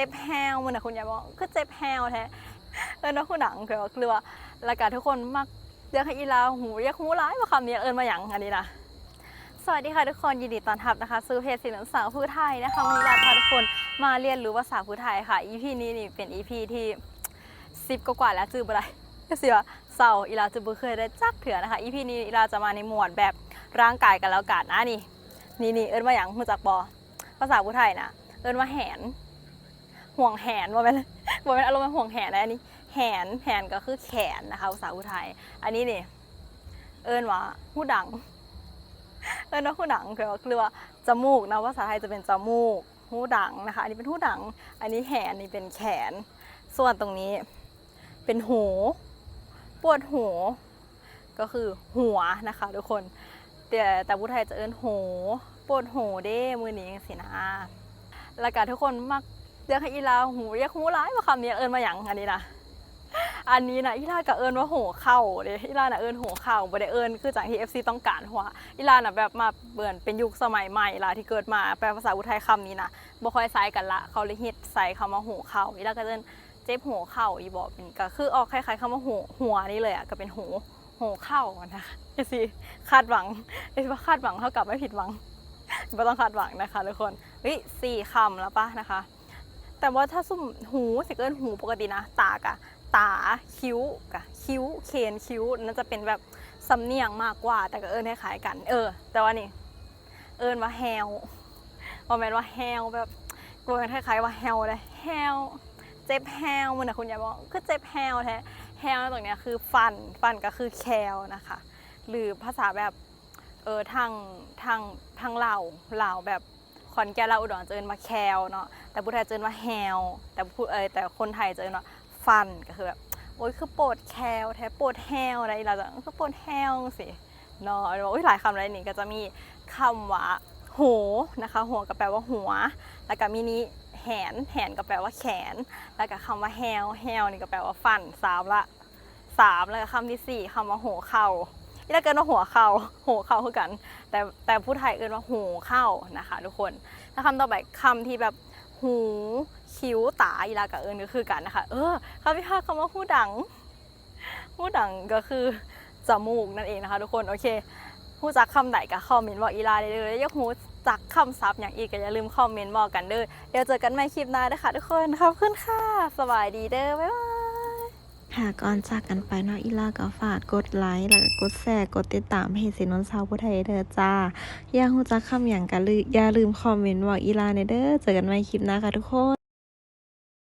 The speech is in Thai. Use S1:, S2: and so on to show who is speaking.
S1: จ็บแฮวมันนะคุณยายบอกคือเจ็บแฮวแท้เอิญว่าคุณหนังคือว่าคือว่าแล้วก็ทุกคนมักเรียกให้อีลาหูเรียกหูร้ายว่าคำนี้เอิญมาอย่างอันนี้นะสวัสดีค่ะทุกคนยินดีต้อนรับนะคะสู่เพจสีเหลืองสาวผู้ไทยนะคะวันนี้เราพาทุกคนมาเรียนรู้ภาษาผู้ไทยค่ะ EP นี้นี่เป็น EP ที่สิบกว่าแล้วจือบ่ได้ก็เสิว่าเศร้าอีลาจือบ่เคยได้จักเถื่อนะคะ EP นี้อีลาจะมาในหมวดแบบร่างกายกันแล้วกันนะนี่นี่นี่เอิญว่าอย่างรู้จักบอภาษาผู้ไทยนะเอิญว่าแหน ห่วงแหนว่าเป็นว่าเป็นอารมณ์ห่วงแหนนะอันนี้ แหนแหนก็คือแขนนะคะภาษาผู้ไทยอันนี้นี่เอิญว่าหูดัง เอิญว่าหูดังคือว่าคือว่าจมูกนะภาษาไทยจะเป็นจมูกหูดังนะคะ อันนี้เป็นหูดัง อันนี้แหนนี่เป็นแขน ส่วนตรงนี้เป็นหูปวดหูก็คือหัวนะคะ ทุกคน แต่แต่ผู้ไทยจะเอิ้นโหปวดโหเด้มือนี้จังสินะแล้วก็ทุกคนมัก เรียกให้อีลาหูเรียกหูร้ายว่าคำนี้เอิ้นมาอย่างอันนี้นะอันนี้นะอีลากับเอิ้นว่าโหเข้าเด้อีลาน่ะเอิ้นโหเข้าบ่ได้เอิ้นคือจากที่ FC ต้องการหัวอีลาน่ะแบบมาเบื่อนเป็นยุคสมัยใหม่ละที่เกิดมาแปลภาษาอุทัยคำนี้นะบ่ค่อยใช้กันละเขาเลยฮิตใส่คำว่าโหเข้าอีลาก็เอิ้นเจ็บหัวเข่าอีบอกเป็นก็คือออกคล้ายๆคำว่าหัวหัวนี่เลยอะก็เป็นหูหูเข้านะคะเอซีคาดหวังเอซีว่าคาดหวังเท่ากับไม่ผิดหวังไม่ต้องคาดหวังนะคะทุกคนเฮ้ยสี่คำแล้วปะนะคะ แต่ว่าถ้าสุ่มหูสิเกินหูปกตินะ ตากะตาคิ้วกะคิ้วเคนคิ้วนั่นจะเป็นแบบสำเนียงมากกว่า แต่ก็เอิญคล้ายๆกัน เออ แต่ว่านี่ เอิญว่าแฮวว่าแมนว่าแฮวแบบกลัวคล้ายๆว่าแฮวเลยแฮวเจ็บแฮวมันนะคุณยายบอกคือเจ็บแฮวแท้แฮวตรงเนี้ยคือฟันฟันก็คือแคลนะคะ หรือภาษาแบบเออทางทางทางเหล่าวลาแบบ ขอนแก่นลาอุดรเจริญมาแคลเนาะแต่ผู้ไทยเจริญมาแฮวแต่พูดเออแต่คนไทยเจริญว่าฟันก็คือแบบโอ๊ยคือปวดแคลแท้ปวดแฮวอะไรเราจะคือปวดแฮวสิเนาะบอกว่าหลายคำเลยนี่ก็จะมีคำว่าหูนะคะ หัวก็แปลว่าหัว แล้วก็มีนี้แหนแหนก็แปลว่าแขน แล้วก็คำว่าแฮวแฮวนี่ก็แปลว่าฟันสามละสามแล้วก็คำที่สี่คำว่าหัวเข่า ที่ถ้าเกิดว่าหัวเข่าหัวเข่าคือกัน แต่แต่ผู้ไทยเอิ้นว่าหูเข้านะคะ ทุกคนถ้าคำต่อไปคำที่แบบหูคิ้วตาอีลากับเอิญก็คือกันนะคะ เออคำที่ห้าคำว่าหูดังหูดังก็คือจมูกนั่นเองนะคะ ทุกคนโอเคหูจักคำไหนก็คอมเมนต์บอกอีลาได้เลยอยากหูจักคำศัพท์อย่างอีกก็อย่าลืมคอมเมนต์บอกกันเด้อเดี๋ยวเจอกันใหม่คลิปหน้านะคะทุกคนขอบคุณค่ะ สบายดีเด้อบ๊ายบาย
S2: ค่ะก่อนจากกันไปเนาะอีลาก็ฝากกดไลค์แล้วก็กดแชร์กดติดตามเพจสินนนชาวพุทธไทยเด้อจ้า อย่าหูจักคำอย่างกันลืออย่าลืมคอมเมนต์บอกอีลาในเด้อเจอกันใหม่คลิปหน้าค่ะทุกคน